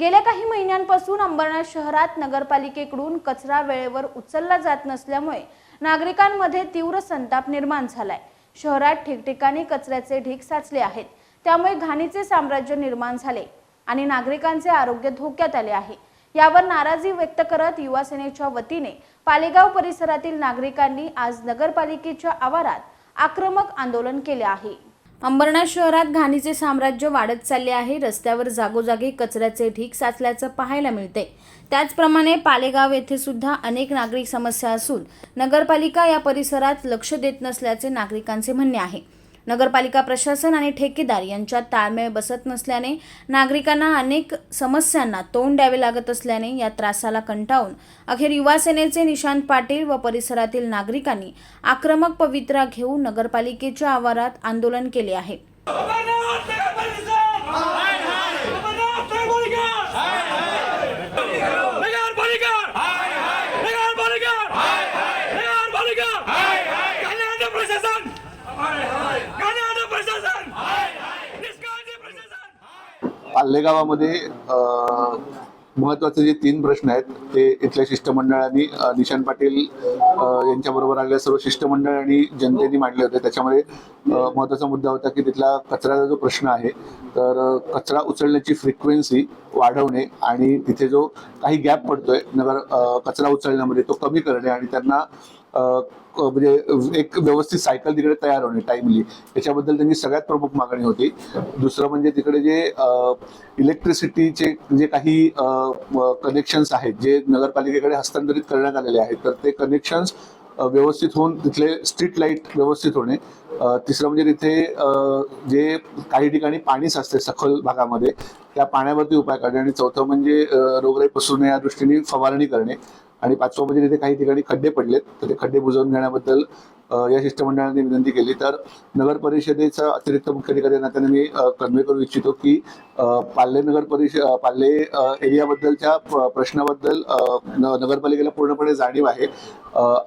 गेल्या काही महिन्यांपासून अंबरनाथ शहरात नगरपालिकेकडून कचरा वेळेवर उचलला जात नसल्यामुळे नागरिकांमध्ये तीव्र संताप निर्माण झालाय. शहरात ठिकठिकाणी कचऱ्याचे ढीग साचले आहेत. त्यामुळे घाणीचे साम्राज्य निर्माण झाले आणि नागरिकांचे आरोग्य धोक्यात आले आहे. यावर नाराजी व्यक्त करत युवा सेनेच्या वतीने पालेगाव परिसरातील नागरिकांनी आज नगरपालिकेच्या आवारात आक्रमक आंदोलन केले आहे. अंबरनाथ शहरात घाणीचे साम्राज्य वाढत चालले आहे. रस्त्यावर जागोजागी कचऱ्याचे ढीग साचल्याचं पाहायला मिळते. त्याचप्रमाणे पालेगाव येथे सुद्धा अनेक नागरिक समस्या असून नगरपालिका या परिसरात लक्ष देत नसल्याचे नागरिकांचे म्हणणे आहे. नगरपालिका प्रशासन आणि ठेकेदार यांच्यात ताळमेळ बसत नसल्याने नागरिकांना अनेक समस्यांना तोंड द्यावे लागत असल्याने या त्रासाला कंटाळून अखेर युवासेनेचे निशांत पाटील व परिसरातील नागरिकांनी आक्रमक पवित्रा घेऊन नगरपालिकेच्या आवारात आंदोलन केले आहे. प्रशासन महत्त्वाचे महत्त्वाचे जे तीन प्रश्न आहेत ते इथल्या शिष्टमंडळांनी निशान निशांत पाटील यांच्याबरोबर आलेल्या सर्व शिष्टमंडळ आणि जनतेने मांडले होते. त्याच्यामध्ये महत्त्वाचा महत्त्वाचा मुद्दा होता की तिथला कचऱ्याचा जो प्रश्न आहे तर कचरा उचलण्याची फ्रिक्वेन्सी वाढवणे आणि तिथे जो काही गॅप पडतोय नगर कचरा उचलण्यामध्ये तो कमी करणे आणि त्यांना म्हणजे एक व्यवस्थित सायकल तिकडे तयार होणे टाइमली याच्याबद्दल त्यांची सगळ्यात प्रमुख मागणी होती. दुसरं म्हणजे तिकडे जे इलेक्ट्रिसिटीचे जे काही कनेक्शन्स आहेत जे नगरपालिकेकडे हस्तांतरित करण्यात आलेले आहेत तर ते कनेक्शन्स व्यवस्थित होऊन तिथले स्ट्रीट लाइट व्यवस्थित होणे. तिसरं म्हणजे तिथे जे काही ठिकाणी पाणी साचते सखल भागामध्ये त्या पाण्यावरती उपाय करणे. आणि चौथं म्हणजे रोगराई पसरू नये या दृष्टीने फवारणी करणे. आणि पाचवं म्हणजे तिथे काही ठिकाणी खड्डे पडलेत. तर ते खड्डे बुजवून घेण्याबद्दल या शिष्टमंडळाने विनंती केली. तर नगर परिषदेचा अतिरिक्त मुख्य अधिकारी नात्याने मी कन्वे करू इच्छितो की पाल्ले नगर परिषद पाल्ले एरियाबद्दलच्या प्रश्नाबद्दल न- नगरपालिकेला पूर्णपणे जाणीव आहे.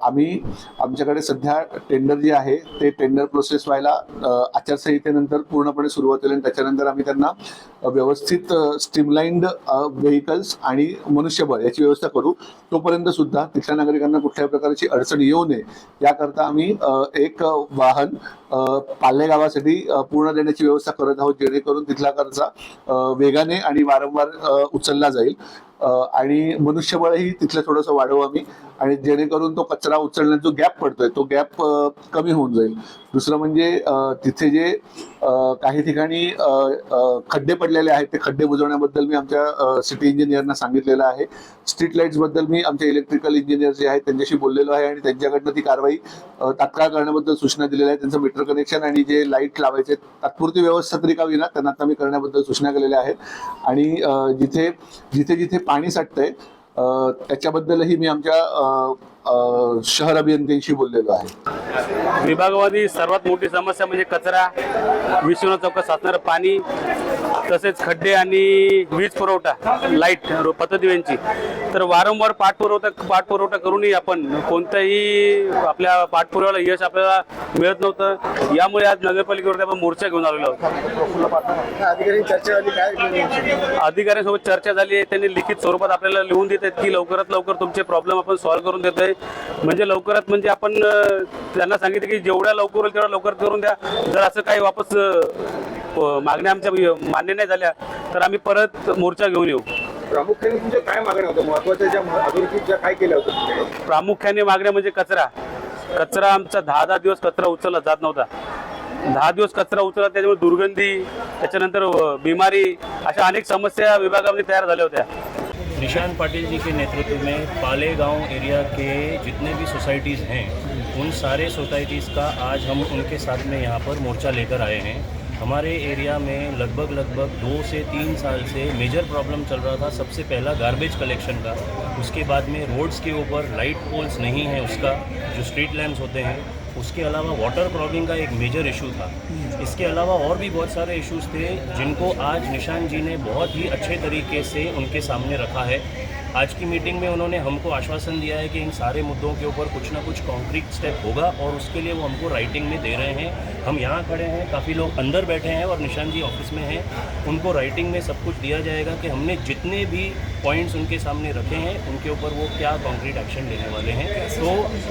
आम्ही आमच्याकडे सध्या टेंडर जे आहे ते टेंडर प्रोसेस व्हायला आचारसंहितेनंतर पूर्णपणे सुरुवात होईल आणि त्याच्यानंतर आम्ही त्यांना व्यवस्थित स्ट्रीमलाइंड व्हेकल्स आणि मनुष्यबळ याची व्यवस्था करू. तोपर्यंत सुद्धा तिथल्या नागरिकांना कुठल्याही प्रकारची अडचण येऊ नये. याकरता आम्ही एक वाहन पाले गावासाठी पूर्ण देण्याची व्यवस्था करत आहोत जेणेकरून तिथला खर्च वेगाने आणि वारंवार उचलला जाईल. आणि मनुष्यबळही तिथलं थोडंसं वाढवू आम्ही. आणि जेणेकरून तो कचरा उचलण्यात जो गॅप पडतोय तो गॅप कमी होऊन जाईल. दुसरं म्हणजे तिथे जे काही ठिकाणी खड्डे पडलेले आहेत ते खड्डे बुजवण्याबद्दल मी आमच्या सिटी इंजिनियरना सांगितलेलं आहे. स्ट्रीट लाईट्सबद्दल मी आमच्या इलेक्ट्रिकल इंजिनियर जे आहेत त्यांच्याशी बोललेलो आहे आणि त्यांच्याकडनं ती कारवाई तात्काळ करण्याबद्दल सूचना दिलेल्या आहेत. त्यांचं मीटर कनेक्शन आणि जे लाइट लावायचे तात्पुरती व्यवस्था तरी का विना त्यांना आता मी करण्याबद्दल सूचना केलेल्या आहेत. आणि जिथे जिथे जिथे पाणी साठतंय. त्याच्याबद्दलही मी आमच्या शहर अभियंत्यांशी बोललेलो आहे. विभागामध्ये सर्वात मोठी समस्या म्हणजे कचरा विश्वनाथ चौकात साचणारं पाणी तसेच खड्डे आणि वीज पुरवठा लाइट रो- पथदिव्यांची तर वारंवार पाठपुरवठा पाठपुरवठा करूनही आपण कोणत्याही आपल्या पाठपुराव्याला यश आपल्याला मिळत नव्हतं. यामुळे आज नगरपालिकेवरती आपण मोर्चा घेऊन आलेलो आहोत. अधिकारी चर्चा झाली काय अधिकाऱ्यांसोबत चर्चा झाली आहे. त्यांनी लिखित स्वरूपात आपल्याला लिहून देत आहेत की लवकरात लवकर तुमचे प्रॉब्लेम आपण सॉल्व्ह करून देत आहे म्हणजे लवकरात म्हणजे आपण त्यांना सांगितलं की जेवढ्या लवकर होईल तेवढ्या लवकर करून द्या. जर असं काही वापस मागण्या आमच्या मान्य नाही झाल्या तर आम्ही परत मोर्चा घेऊन येऊ. प्रामुख्याने तुमच्या काय मागण्या होत्या? महत्त्वाच्या ज्या अधोरेखित ज्या काय केल्या होत्या? प्रामुख्याने मागण्या म्हणजे कचरा. कचरा आमचा दहा दहा दिवस कचरा उचलला जात नव्हता. दहा दिवस कचरा उचलला त्याच्यामुळे दुर्गंधी त्याच्यानंतर बिमारी अशा अनेक समस्या विभागामध्ये तयार झाल्या होत्या. निशान पाटिल जी के नेतृत्व में पाले गाँव एरिया के जितने भी सोसाइटीज़ हैं, उन सारे सोसाइटीज़ का आज हम उनके साथ में यहाँ पर मोर्चा लेकर आए हैं। हमारे एरिया में लगभग लगभग दो से तीन साल से मेजर प्रॉब्लम चल रहा था। सबसे पहला गार्बेज कलेक्शन का, उसके बाद में रोड्स के ऊपर लाइट पोल्स नहीं है उसका, जो स्ट्रीट लैम्प्स होते हैं उसके अलावा वाटर प्रॉब्लम का एक मेजर इशू था। इसके अलावा और भी बहुत सारे इश्यूज़ थे, जिनको आज निशान जी ने बहुत ही अच्छे तरीके से उनके सामने रखा है। आज की मीटिंग में उन्होंने हमको आश्वासन दिया है कि इन सारे मुद्दों के ऊपर कुछ ना कुछ कॉन्क्रीट स्टेप होगा और उसके लिए वो हमको राइटिंग में दे रहे हैं। हम यहाँ खड़े हैं, काफ़ी लोग अंदर बैठे हैं और निशान जी ऑफ़िस में हैं। उनको राइटिंग में सब कुछ दिया जाएगा कि हमने जितने भी पॉइंट्स उनके सामने रखे हैं, उनके ऊपर वो क्या कॉन्क्रीट एक्शन लेने वाले हैं। तो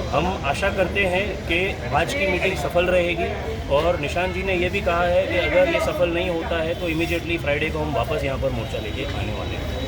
हम आशा करते हैं कि आज की मीटिंग सफल रहेगी। और निशान जी ने ये भी कहा है कि अगर ये सफल नहीं होता है तो इमीडिएटली फ्राइडे को हम वापस यहाँ पर मोर्चा लेके आने वाले हैं।